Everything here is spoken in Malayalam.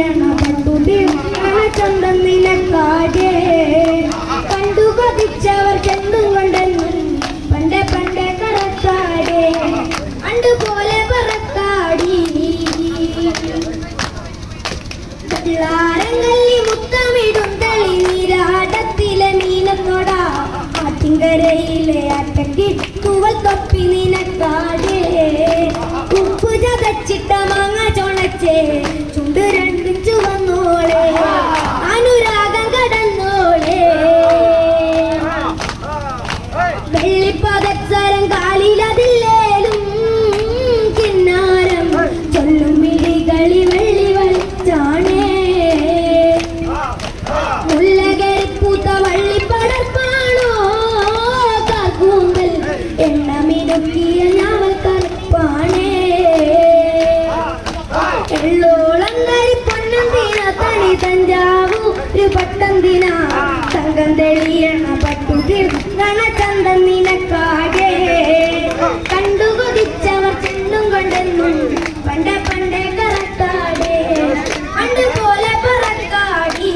ശരണപ്പെട്ടുതിൽ മനസ്സുണ്ടെന്ന് നിനക്കാകെ. കണ്ടു കൊതിച്ചവർ ചെന്തും കൊണ്ടെന്നും പണ്ട് പണ്ട് കറക്കാടെ പണ്ട് പോലെ പറക്കാടി. കല്ലാരങ്കല്ലി മുത്തമിടും തളി നീരാടത്തിലെ മീനത്തോടാ. ആറ്റിങ്കരയിലെ അറ്റക്കി തൂവൽ തൊപ്പി നിനക്കാടെ ഉപ്പു ചതച്ചിട്ട മാങ്ങ തഞ്ചാവൂ ഒരു പട്ടം ദിന തങ്കം തെളിയണ പട്ടു തീർക്കണ ചന്തം നിനക്കാകെ. കണ്ടു കൊതിച്ചവർ ചെണ്ടും കൊണ്ടെന്നും പണ്ട പണ്ടേ കറക്കാടെ പണ്ട് പോലെ പറക്കാടി